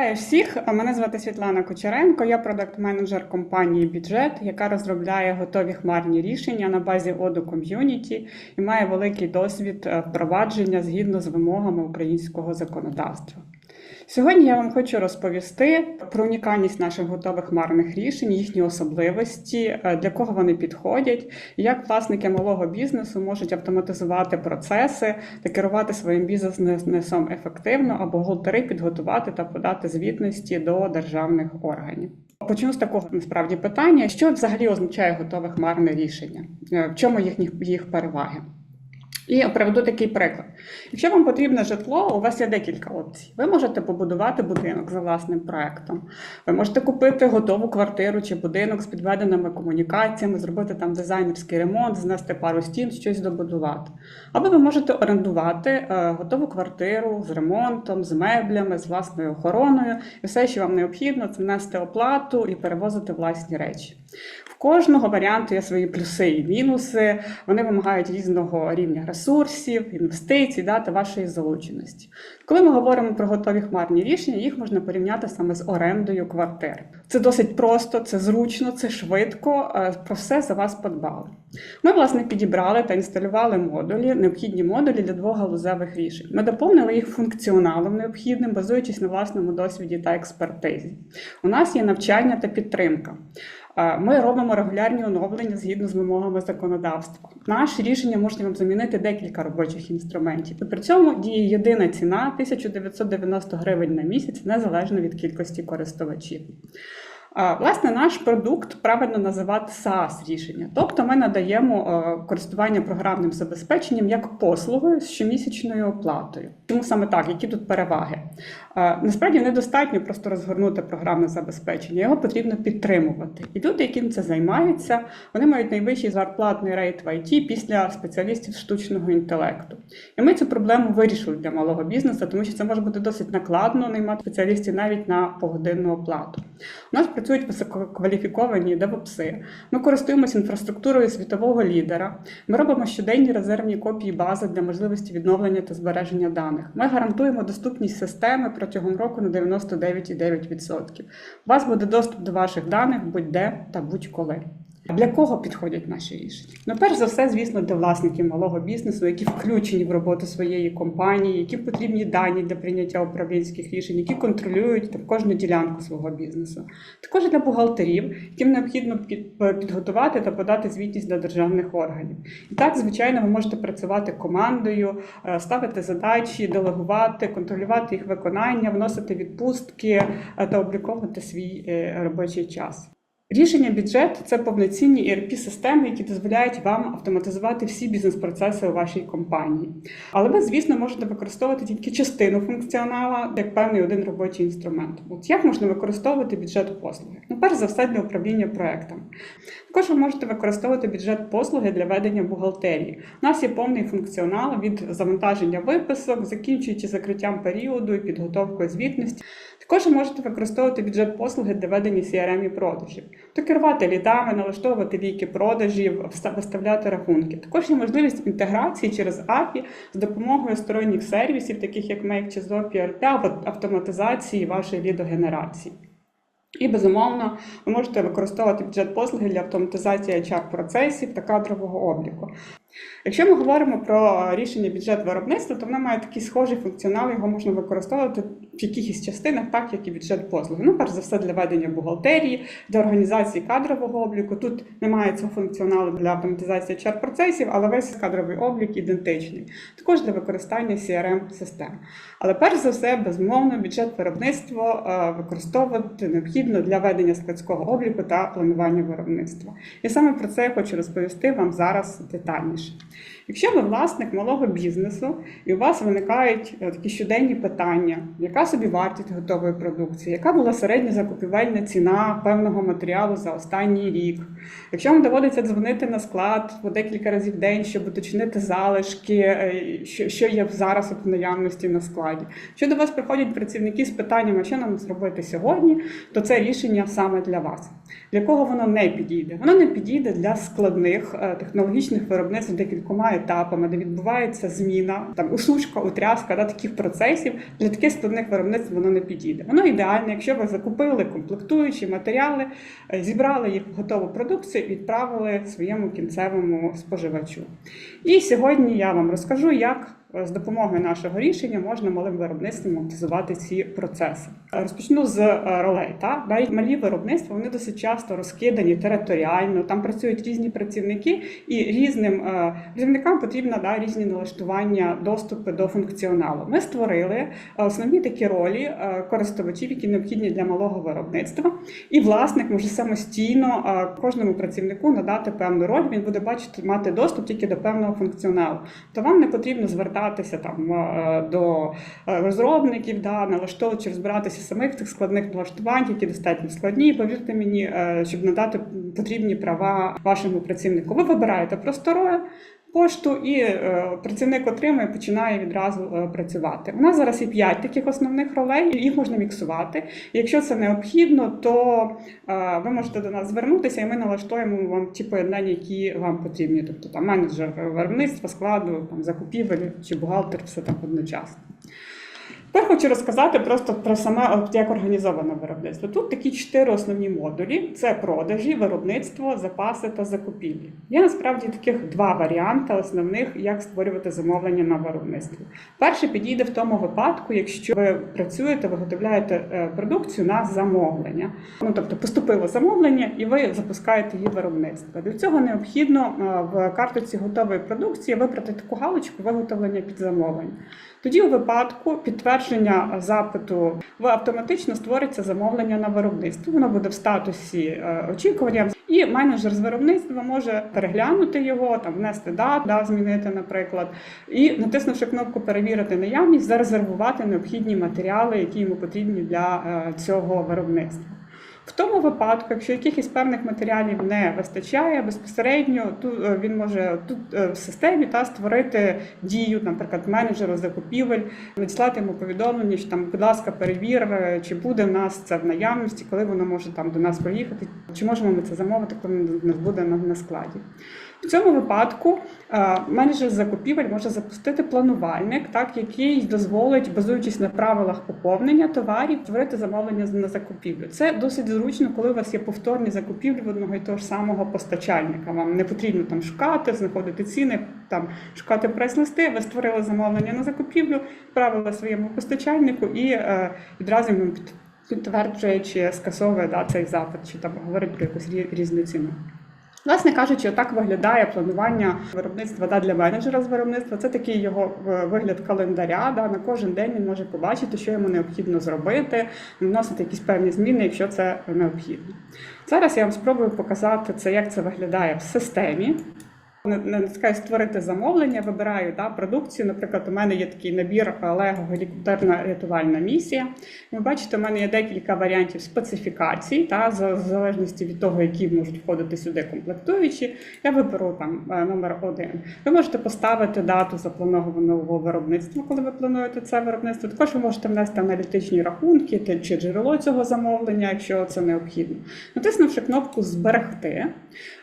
Вітаю всіх! Мене звати Світлана Кучеренко. Я продакт-менеджер компанії Бюджет, яка розробляє готові хмарні рішення на базі Оду Ком'юніті і має великий досвід е, впровадження згідно з вимогами українського законодавства. Сьогодні я вам хочу розповісти про унікальність наших готових хмарних рішень, їхні особливості, е, для кого вони підходять, як власники малого бізнесу можуть автоматизувати процеси та керувати своїм бізнесом ефективно, а бухгалтери підготувати та подати звітності до державних органів. Почну з такого насправді питання: що взагалі означає готове хмарне рішення? Е, В чому їхні їх переваги? І приведу такий приклад. Якщо вам потрібне житло, у вас є декілька опцій. Ви можете побудувати будинок за власним проектом. Ви можете купити готову квартиру чи будинок з підведеними комунікаціями, зробити там дизайнерський ремонт, знести пару стін, щось добудувати. Або ви можете орендувати е, готову квартиру з ремонтом, з меблями, з власною охороною. І все, що вам необхідно, це внести оплату і перевозити власні речі. В кожного варіанту є свої плюси і мінуси. Вони вимагають різного рівня ресурсів, інвестицій, да, та вашої залученості. Коли ми говоримо про готові хмарні рішення, їх можна порівняти саме з орендою квартири. Це досить просто, це зручно, це швидко. е, Про все за вас подбали. Ми, власне, підібрали та інсталювали модулі, необхідні модулі для двох галузевих рішень. Ми доповнили їх функціоналом необхідним, базуючись на власному досвіді та експертизі. У нас є навчання та підтримка. Е, Ми робимо регулярні оновлення згідно з вимогами законодавства. Наші рішення можна вам замінити декілька робочих інструментів. І при цьому діє єдина ціна 1990 гривень на місяць, незалежно від кількості користувачів. Власне, наш продукт правильно називати SaaS рішення, тобто ми надаємо е, користування програмним забезпеченням як послугою з щомісячною оплатою. Чому саме так? Які тут переваги? Е, Насправді недостатньо просто розгорнути програмне забезпечення, його потрібно підтримувати. І люди, яким це займаються, вони мають найвищий зарплатний рейт в ІТ після спеціалістів штучного інтелекту. І ми цю проблему вирішили для малого бізнесу, тому що це може бути досить накладно наймати спеціалістів навіть на погодинну оплату. У нас працюють висококваліфіковані девопси. Ми користуємося інфраструктурою світового лідера. Ми робимо щоденні резервні копії бази для можливості відновлення та збереження даних. Ми гарантуємо доступність системи протягом року на 99,9%. У вас буде доступ до ваших даних будь-де та будь-коли. Для кого підходять наші рішення? Ну, перш за все, звісно, для власників малого бізнесу, які включені в роботу своєї компанії, які потрібні дані для прийняття управлінських рішень, які контролюють там, кожну ділянку свого бізнесу. Також для бухгалтерів, яким необхідно під- підготувати та подати звітність до державних органів. І так, звичайно, ви можете працювати командою, е, ставити задачі, делегувати, контролювати їх виконання, вносити відпустки е, та обліковувати свій е, робочий час. Рішення бюджет це повноцінні erp системи які дозволяють вам автоматизувати всі бізнес-процеси у вашій компанії. Але ви, звісно, можете використовувати тільки частину функціонала як певний один робочий інструмент. От як можна використовувати бюджет послуги? Ну, перш за все, для управління проектами. Також ви можете використовувати бюджет послуги для ведення бухгалтерії. У нас є повний функціонал від завантаження виписок, закінчуючи закриттям періоду і підготовкою звітності. Також ви можете використовувати бюджет послуги для ведення CRM і продажів, то керувати лідами, налаштовувати віки продажів, виставляти рахунки. Також є можливість інтеграції через API з допомогою сторонніх сервісів, таких як Make чи Zopier, для автоматизації вашої лідогенерації. І безумовно, ви можете використовувати бюджет послуги для автоматизації HR-процесів та кадрового обліку. Якщо ми говоримо про рішення бюджет виробництва, то воно має такий схожий функціонал, його можна використовувати в якихось частинах, так як і бюджет послуги. Ну, перш за все, для ведення бухгалтерії, для організації кадрового обліку. Тут немає цього функціоналу для автоматизації HR-процесів, але весь кадровий облік ідентичний. Також для використання CRM-систем. Але перш за все, безумовно, бюджет виробництва е, використовувати необхідно для ведення складського обліку та планування виробництва. І саме про це я хочу розповісти вам зараз детальніше. Якщо ви власник малого бізнесу і у вас виникають е, такі щоденні питання, яка собі вартість готової продукції, яка була середня закупівельна ціна певного матеріалу за останній рік, якщо вам доводиться дзвонити на склад по декілька разів в день, щоб уточнити залишки, е, що, що є зараз в наявності на складі, якщо до вас приходять працівники з питанням, а що нам зробити сьогодні, то це рішення саме для вас. Для кого воно не підійде? Воно не підійде для складних е, технологічних виробництв декількома етапами, де відбувається зміна, там усушка, утряска, да, таких процесів. Для таких складних виробництв воно не підійде. Воно ідеальне, якщо ви закупили комплектуючі матеріали, е, зібрали їх в готову продукцію відправили своєму кінцевому споживачу. І сьогодні я вам розкажу, як з допомогою нашого рішення можна малим виробництвом автоматизувати ці процеси. Е, Розпочну з е, ролей. Та навіть малі виробництва вони досить часто розкидані територіально. Там працюють різні працівники, і різним е, працівникам потрібно да, різні налаштування, доступи до функціоналу. Ми створили е, основні такі ролі е, користувачів, які необхідні для малого виробництва. І власник може самостійно е, кожному працівнику надати певну роль. Він буде бачити мати доступ тільки до певного функціоналу. То вам не потрібно звертатися там е, до е, розробників, да, налаштовувати чи розбиратися самих тих складних налаштувань, які достатньо складні. І повірте мені, е, щоб надати потрібні права вашому працівнику. Ви вибираєте просто роль, пошту, і е, працівник отримує, починає відразу е, працювати. У нас зараз є п'ять таких основних ролей, їх можна міксувати. Якщо це необхідно, то е, ви можете до нас звернутися, і ми налаштуємо вам ті поєднання, які вам потрібні. Тобто там менеджер виробництва, складу, там закупівель чи бухгалтер, все там одночасно. Тепер хочу розказати просто про саме як організоване виробництво. Тут такі чотири основні модулі: це продажі, виробництво, запаси та закупівлі. Є насправді таких два варіанти основних, як створювати замовлення на виробництві. Перший підійде в тому випадку, якщо ви працюєте, виготовляєте е, продукцію на замовлення. Ну тобто поступило замовлення, і ви запускаєте її виробництво. Для цього необхідно е, в картоці готової продукції вибрати таку галочку виготовлення під замовлення. Тоді, у випадку підтвердження запиту, в автоматично створиться замовлення на виробництво. Воно буде в статусі е, очікування, і менеджер з виробництва може переглянути його, там внести дату, да, змінити, наприклад, і натиснувши кнопку перевірити наявність, зарезервувати необхідні матеріали, які йому потрібні для е, цього виробництва. В тому випадку, якщо якихось певних матеріалів не вистачає, безпосередньо тут е, він може тут е, в системі та створити дію, наприклад, менеджеру закупівель, надіслати йому повідомлення, що там, будь ласка, перевір, е, чи буде в нас це в наявності, коли воно може там до нас приїхати, чи можемо ми це замовити, коли не буде на, на складі. В цьому випадку е, менеджер закупівель може запустити планувальник, так який дозволить, базуючись на правилах поповнення товарів, створити замовлення на закупівлю. Це досить зручно, коли у вас є повторні закупівлі в одного і того ж самого постачальника. Вам не потрібно там шукати, знаходити ціни, там шукати прайс-листи. Ви створили замовлення на закупівлю, відправили своєму постачальнику і е, відразу підтверджує, чи скасовує да, цей запит, чи там говорить про якусь різну ціну. Власне кажучи, отак виглядає планування виробництва да, для менеджера з виробництва. Це такий його вигляд календаря. Да, на кожен день він може побачити, що йому необхідно зробити, вносити якісь певні зміни, якщо це необхідно. Зараз я вам спробую показати це, як це виглядає в системі. Не- Натискаю створити замовлення, вибираю да, продукцію. Наприклад, у мене є такий набір Lego гелікоптерна рятувальна місія. Ви бачите, у мене є декілька варіантів специфікацій, та, в залежності від того, які можуть входити сюди комплектуючі. Я виберу там е, номер один. Ви можете поставити дату запланованого виробництва, коли ви плануєте це виробництво. Також ви можете внести аналітичні рахунки чи джерело цього замовлення, якщо це необхідно. Натиснувши кнопку Зберегти,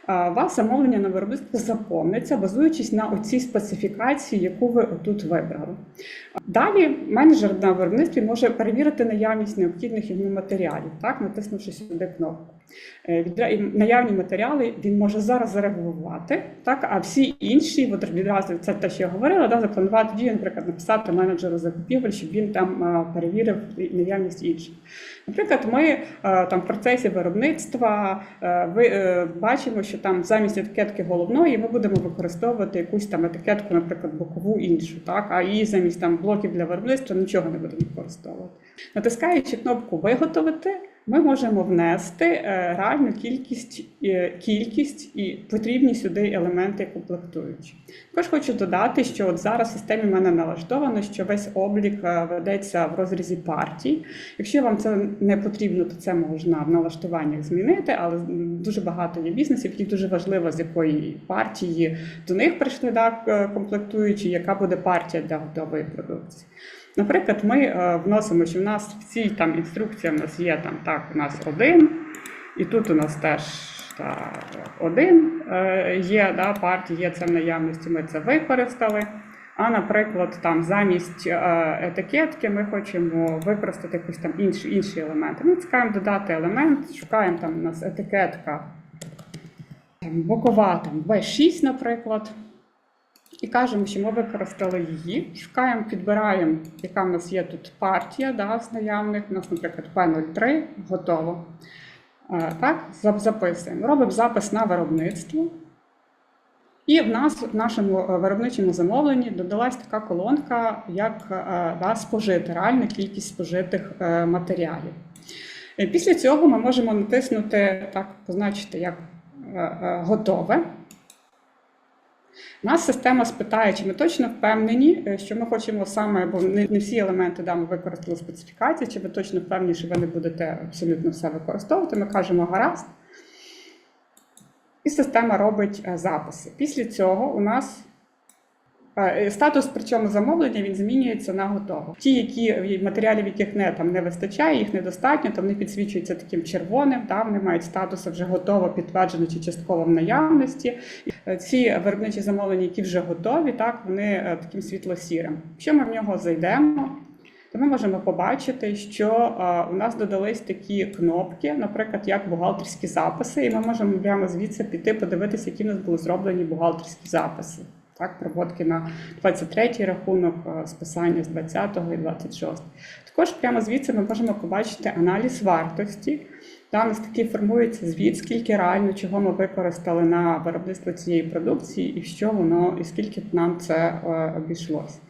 а, у вас замовлення на виробництво заповниться, базуючись на оцій специфікації, яку ви тут вибрали. Далі менеджер на виробництві може перевірити наявність необхідних йому матеріалів, так, натиснувши сюди кнопку. Е, Наявні матеріали він може зараз зарегулювати, так, а всі інші, от відразу це те, що я говорила, да, запланувати дію, наприклад, написати менеджеру закупівель, щоб він там перевірив наявність інших. Наприклад, ми там в процесі виробництва е, ви е, бачимо, що там замість етикетки головної ми будемо використовувати якусь там етикетку, наприклад, бокову іншу, так а її замість там блоків для виробництва нічого не будемо використовувати. Натискаючи кнопку Виготовити, ми можемо внести е, реальну кількість, е, кількість і потрібні сюди елементи комплектуючі. Також хочу додати, що от зараз в системі в мене налаштовано, що весь облік е, ведеться в розрізі партій. Якщо вам це не потрібно, то це можна в налаштуваннях змінити, але дуже багато є бізнесів, які дуже важливо, з якої партії до них прийшли да, комплектуючі, яка буде партія для готової продукції. Наприклад, ми е, вносимо, що в нас всі там інструкції в нас є там так, у нас один. І тут у нас теж та, один е, є, да, партій, є це в наявності, ми це використали. А, наприклад, там замість е, етикетки ми хочемо використати якісь там інші, інші елементи. Ми цікаємо додати елемент, шукаємо там у нас етикетка там, бокова там B6, наприклад. І кажемо, що ми використали її. Шукаємо, підбираємо, яка в нас є тут партія да, з наявних. У нас, наприклад, P03, готово. Е, Так, записуємо. Робимо запис на виробництво. І в нас в нашому е, виробничому замовленні додалась така колонка, як е, да, спожити, реальна кількість спожитих матеріалів. Після цього ми можемо натиснути, так, позначити як готове. Нас система спитає, чи ми точно впевнені, е, що ми хочемо саме, бо не, всі елементи да, ми використали специфікації, чи ви точно впевнені, що ви не будете абсолютно все використовувати. Ми кажемо гаразд. І система робить е, записи. Після цього у нас статус, причому замовлення, він змінюється на готово. Ті, які матеріалів, яких не там не вистачає, їх недостатньо, то вони підсвічуються таким червоним, та вони мають статус вже готово, підтверджено чи частково в наявності. Е, Ці виробничі замовлення, які вже готові, так вони е, таким світло-сірим. Якщо ми в нього зайдемо, то ми можемо побачити, що е, у нас додались такі кнопки, наприклад, як бухгалтерські записи, і ми можемо прямо звідси піти подивитися, які в нас були зроблені бухгалтерські записи. Так, проводки на 23-й рахунок, е, списання з 20-го і 26-го. Також прямо звідси ми можемо побачити аналіз вартості. Там у нас такий формується звіт, скільки реально чого ми використали на виробництво цієї продукції, і що воно, і скільки нам це обійшлося. Е,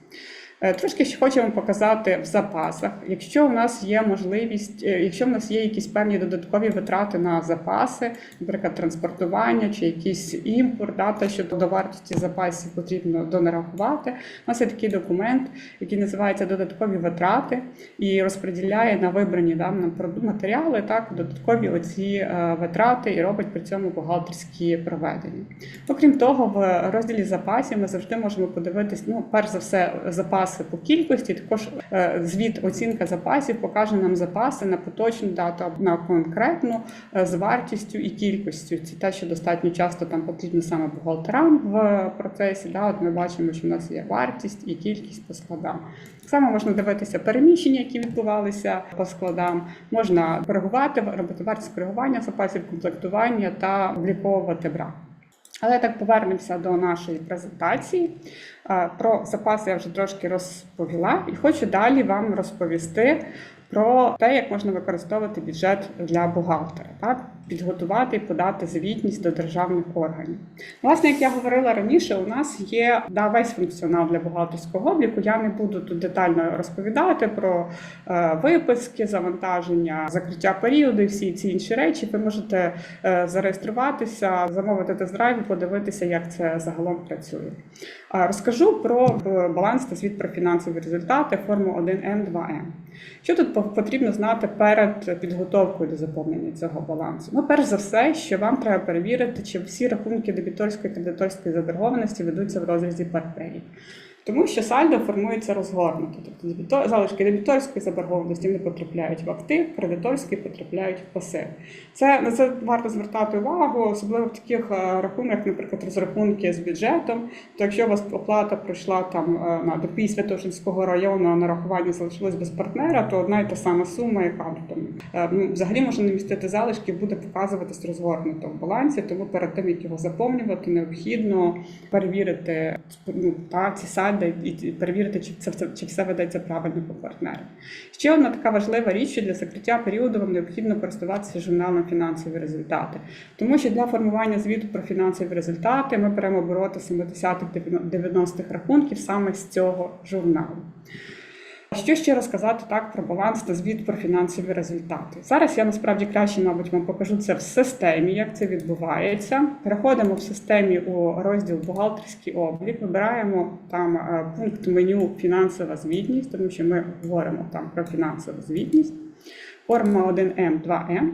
Трошки ще хочемо показати в запасах. Якщо у нас є можливість, е, якщо в нас є якісь певні додаткові витрати на запаси, наприклад, транспортування чи якийсь імпорт, да, те, що до вартості запасів потрібно донарахувати. У нас є такий документ, який називається додаткові витрати, і розподіляє на вибрані да, матеріали так, додаткові оці е, витрати і робить при цьому бухгалтерські проведення. Окрім того, в розділі запасів ми завжди можемо подивитись, ну, перш за все, запаси по кількості, також е, звіт оцінка запасів покаже нам запаси на поточну дату або на конкретну е, з вартістю і кількістю. Це те, що достатньо часто там потрібно саме бухгалтерам в процесі. Да, от ми бачимо, що в нас є вартість і кількість по складам. Так само можна дивитися переміщення, які відбувалися по складам, можна коригувати, робити вартість коригування запасів, комплектування та обліковувати брак. Але так повернемося до нашої презентації. Про запаси я вже трошки розповіла, і хочу далі вам розповісти про те, як можна використовувати бюджет для бухгалтера, так підготувати і подати звітність до державних органів. Власне, як я говорила раніше, у нас є да, весь функціонал для бухгалтерського обліку. Я не буду тут детально розповідати про е, виписки, завантаження, закриття періоду і всі ці інші речі. Ви можете е, зареєструватися, замовити тест-драйв і подивитися, як це загалом працює. Розкажу про е, баланс та звіт про фінансові результати форму 1М, 2М. Що тут потрібно знати перед підготовкою до заповнення цього балансу? Ну, перш за все, що вам треба перевірити, чи всі рахунки дебіторської та кредиторської заборгованості ведуться в розрізі партнерів. Тому що сальдо формується розгорнуто. Тобто залишки дебіторської заборгованості вони потрапляють в актив, кредиторські потрапляють в пасив. Це на це варто звертати увагу, особливо в таких е, рахунках, наприклад, розрахунки з бюджетом. То якщо у вас оплата пройшла там е, на до Святошинського району, а нарахування залишилось без партнера, то одна і та сама сума, яка там е, ну, взагалі може не містити залишки, буде показуватись розгорнуто в балансі. Тому перед тим як його заповнювати, необхідно перевірити ну, та ці сальди і перевірити, чи це все- чи все ведеться правильно по партнеру. Ще одна така важлива річ, що для закриття періоду вам необхідно користуватися журналом фінансові результати. Тому що для формування звіту про фінансові результати ми беремо обороти 70-х 90-х рахунків саме з цього журналу. Що ще розказати так про баланс та звіт про фінансові результати? Зараз я насправді краще, мабуть, вам покажу це в системі, як це відбувається. Переходимо в системі у розділ бухгалтерський облік, вибираємо там е, пункт меню фінансова звітність, тому що ми говоримо там про фінансову звітність. Форма 1М, 2М.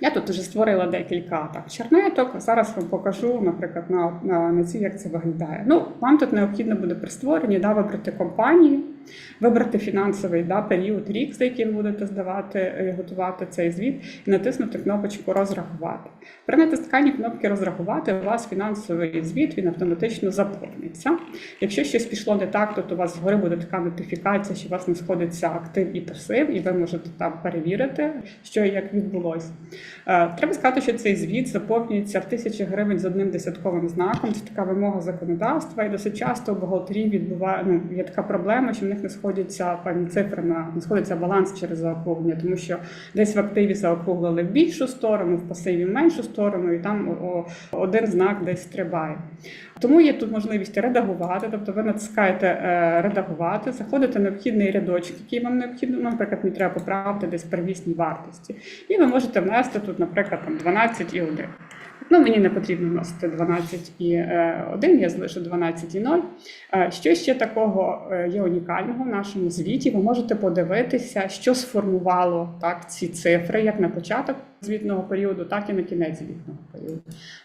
Я тут вже створила декілька так чернеток. Зараз вам покажу, наприклад, на, на, на ці, як це виглядає. Ну, вам тут необхідно буде при створенні да, вибрати компанію. Вибрати фінансовий да, період, рік, за який ви будете здавати, е, готувати цей звіт, і натиснути кнопочку Розрахувати. При натисканні кнопки Розрахувати у вас фінансовий звіт він автоматично заповниться. Якщо щось пішло не так, то у вас згори буде така нотифікація, що у вас не сходиться актив і пасив, і ви можете там перевірити, що і як відбулося. Е, Треба сказати, що цей звіт заповнюється в тисячі гривень з одним десятковим знаком. Це така вимога законодавства, і досить часто у бухгалтерів відбуває ну, є така проблема, що них не сходяться певні цифри на не сходиться баланс через заокруглення, тому що десь в активі заокруглили в більшу сторону, в пасиві в меншу сторону, і там один знак десь стрибає. Тому є тут можливість редагувати, тобто ви натискаєте е, редагувати, заходите необхідний рядочок, який вам необхідно, ну, наприклад, мені треба поправити десь первісні вартості. І ви можете внести тут, наприклад, там 12 і 1. Ну, мені не потрібно вносити 12 і е, 1, я залишу 12 і 0. Е, Що ще такого е, є унікального в нашому звіті? Ви можете подивитися, що сформувало так, ці цифри, як на початок звітного періоду, так і на кінець звітного.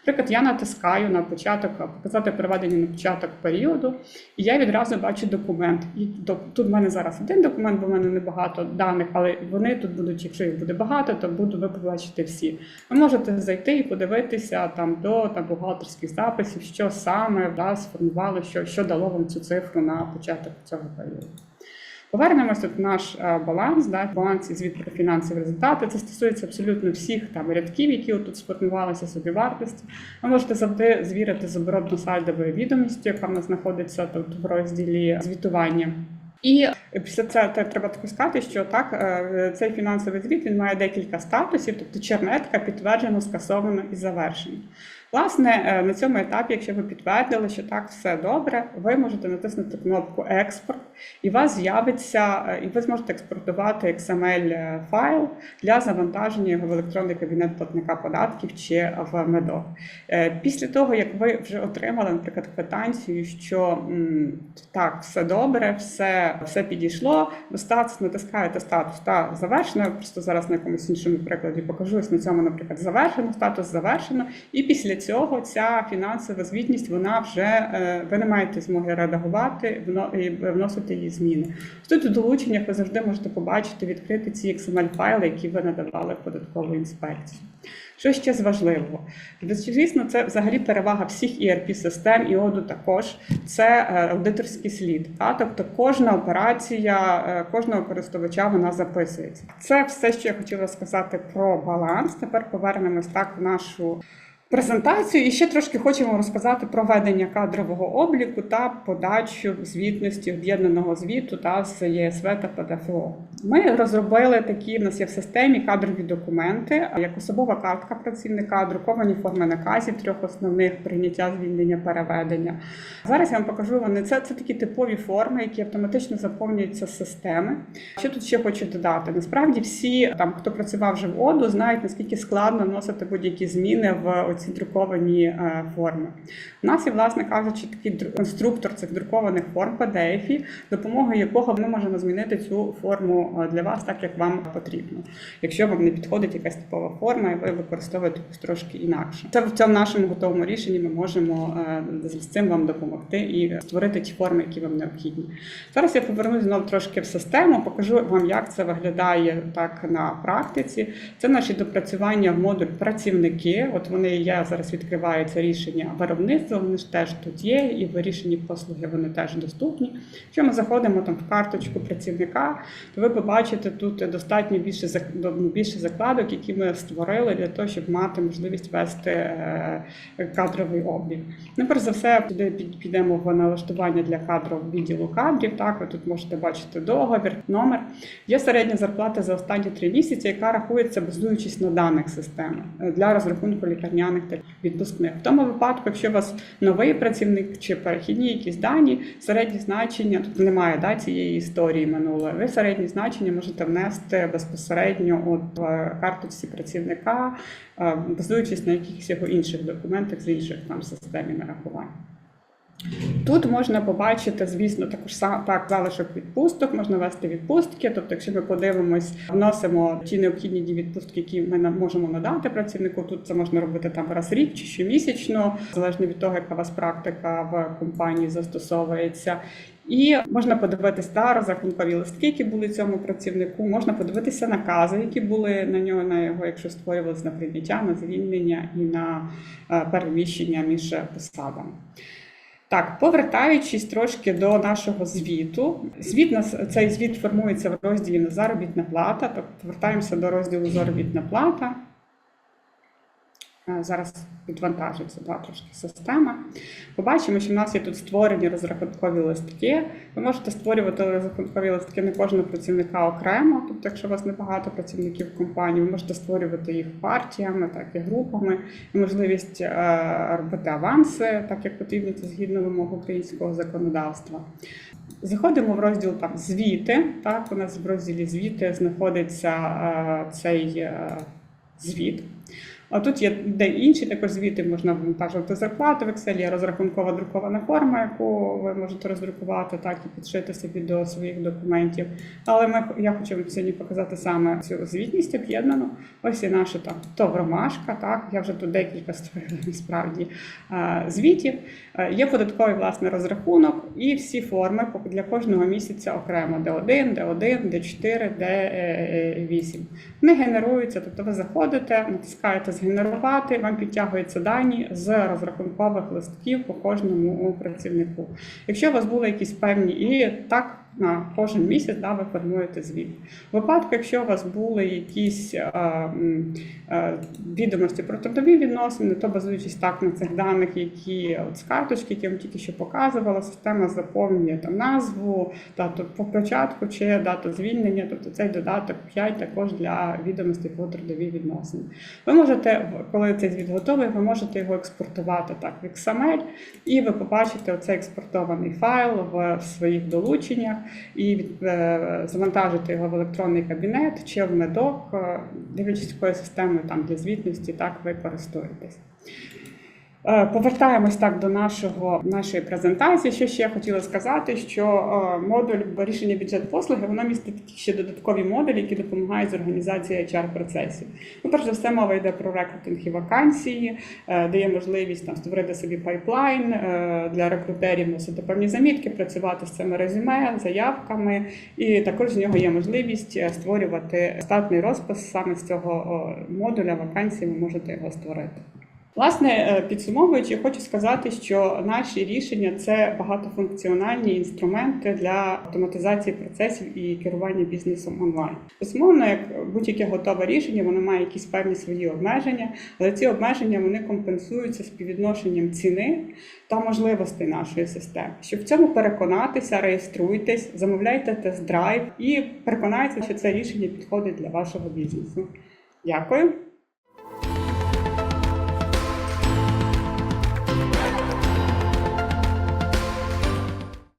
Наприклад, я натискаю на початок, показати переведення на початок періоду, і я відразу бачу документ. І тут в мене зараз один документ, бо в мене небагато даних, але вони тут будуть, якщо їх буде багато, то буду ви побачите всі. Ви можете зайти і подивитися там до там, бухгалтерських записів, що саме да, сформувало, що, що дало вам цю цифру на початок цього періоду. Повернемося в наш е, баланс, да, баланс і звіт про фінансові результати. Це стосується абсолютно всіх там рядків, які тут сформувалися собі вартості. Ви можете завжди звірити з оборотно-сальдовою відомістю, яка в нас знаходиться тут в розділі звітування. І після цього треба таки сказати, що так е, цей фінансовий звіт він має декілька статусів, тобто чернетка підтверджено, скасовано і завершено. Власне, е, на цьому етапі, якщо ви підтвердили, що так все добре, ви можете натиснути кнопку Експорт, і у вас з'явиться, е, і ви зможете експортувати XML файл для завантаження його в електронний кабінет платника податків чи в медок. Е, Після того, як ви вже отримали, наприклад, квитанцію, що так, все добре, все, все підійшло, ви статус натискаєте статус та завершено. Я Просто зараз на якомусь іншому прикладі покажу. На цьому, наприклад, завершено, статус завершено. І після цього ця фінансова звітність, вона вже е, ви не маєте змоги редагувати і вносити її зміни. Тут у долученнях ви завжди можете побачити, відкрити ці XML-файли, які ви надавали податкову інспекцію. Що ще з важливого? Звісно, це взагалі перевага всіх ERP-систем і ОДУ також. Це е, аудиторський слід. Та? Тобто кожна операція е, кожного користувача вона записується. Це все, що я хотіла сказати про баланс. Тепер повернемось так в нашу. Презентацію і ще трошки хочемо розказати про ведення кадрового обліку та подачу звітності об'єднаного звіту та з ЄСВ та ПДФО. Ми розробили такі в нас є в системі кадрові документи, як особова картка працівника, друковані форми наказів трьох основних прийняття звільнення переведення. Зараз я вам покажу вони. Це, це такі типові форми, які автоматично заповнюються з системи. Що тут ще хочу додати? Насправді всі там, хто працював вже в ОДУ, знають наскільки складно вносити будь-які зміни в оці друковані е, форми. У нас є, власне кажучи, такий конструктор цих друкованих форм PDF, допомогою якого ми можемо змінити цю форму е, для вас так, як вам потрібно. Якщо вам не підходить якась типова форма, і ви використовуєте трошки інакше. Це в цьому нашому готовому рішенні ми можемо е, з цим вам допомогти і створити ті форми, які вам необхідні. Зараз я повернусь знову трошки в систему, покажу вам, як це виглядає так на практиці. Це наші допрацювання в модуль працівники. От вони я зараз відкриваю це рішення виробництва. Вони ж теж тут є, і в рішенні послуги вони теж доступні. Якщо ми заходимо там в карточку працівника, то ви побачите тут достатньо більше ну, більше закладок, які ми створили для того, щоб мати можливість вести е, кадровий облік. Ну, перш за все, туди підемо в налаштування для кадрового відділу кадрів. Так, ви тут можете бачити договір, номер. Є середня зарплата за останні три місяці, яка рахується базуючись на даних системи е, для розрахунку лікарняних та відпускних. В тому випадку, якщо у вас новий працівник чи перехідні якісь дані, середні значення тут немає да, цієї історії минулої. Ви середні значення можете внести безпосередньо от в карточці працівника, е, базуючись на якихось його інших документах з інших там системі нарахувань. Тут можна побачити, звісно, також так залишок відпусток, можна вести відпустки. Тобто, якщо ми подивимось, вносимо ті необхідні дні відпустки, які ми можемо надати працівнику. Тут це можна робити там раз в рік чи щомісячно, залежно від того, яка у вас практика в компанії застосовується. І можна подивитися та розрахункові листки, які були цьому працівнику. Можна подивитися накази, які були на нього, на його, якщо створювалися на прийняття, на звільнення і на е, переміщення між посадами. Так, повертаючись трошки до нашого звіту, звіт нас цей звіт формується в розділі на заробітна плата. Тобто повертаємося до розділу заробітна плата. Е, Зараз підвантажиться да, трошки система. Побачимо, що в нас є тут створені розрахункові листки. Ви можете створювати розрахункові листки не кожного працівника окремо. Тобто, якщо у вас небагато працівників компанії, ви можете створювати їх партіями, так і групами. І можливість е, робити аванси, так як потрібно це згідно вимог українського законодавства. Заходимо в розділ там звіти. Так, у нас в розділі звіти знаходиться е, цей звіт. А тут є де інші також звіти, можна вантажувати зарплати в Excel, є розрахункова друкована форма, яку ви можете роздрукувати, так і підшити собі до своїх документів. Але ми, я хочу вам сьогодні показати саме цю звітність об'єднану. Ось і наша там товромашка. Так, я вже тут декілька створила насправді звітів. Е, Є податковий власний розрахунок і всі форми для кожного місяця окремо: D1, D1, D4, D8. Вони генеруються, тобто ви заходите, натискаєте згенерувати, вам підтягуються дані з розрахункових листків по кожному працівнику. Якщо у вас були якісь певні і так. На кожен місяць да, ви формуєте звіт. В випадку, якщо у вас були якісь е, м, е, відомості про трудові відносини, то базуючись так на цих даних, які от з карточки, які вам тільки що показувала, система заповнює там назву, дату по початку чи дату звільнення, тобто цей додаток 5 також для відомостей про трудові відносини. Ви можете, коли цей звіт готовий, ви можете його експортувати так в XML, і ви побачите оцей експортований файл в своїх долученнях і е, завантажити його в електронний кабінет чи в медок, е, дивлячись, якою системою там для звітності так ви користуєтесь. Е, Повертаємось так до нашого нашої презентації. Що ще я хотіла сказати, що е, модуль рішення бюджет послуги воно містить ще додаткові модулі, які допомагають з організацією HR процесів. Ну, перш за все, мова йде про рекрутинг і вакансії, е, дає можливість там створити собі пайплайн для рекрутерів, носити певні замітки, працювати з цими резюме, заявками, і також з нього є можливість створювати статний розпис саме з цього модуля вакансії. Ви можете його створити. Власне, е, підсумовуючи, хочу сказати, що наші рішення це багатофункціональні інструменти для автоматизації процесів і керування бізнесом онлайн. Безумовно, як будь-яке готове рішення, воно має якісь певні свої обмеження, але ці обмеження вони компенсуються співвідношенням ціни та можливостей нашої системи. Щоб в цьому переконатися, реєструйтесь, замовляйте тест-драйв і переконайтеся, що це рішення підходить для вашого бізнесу. Дякую.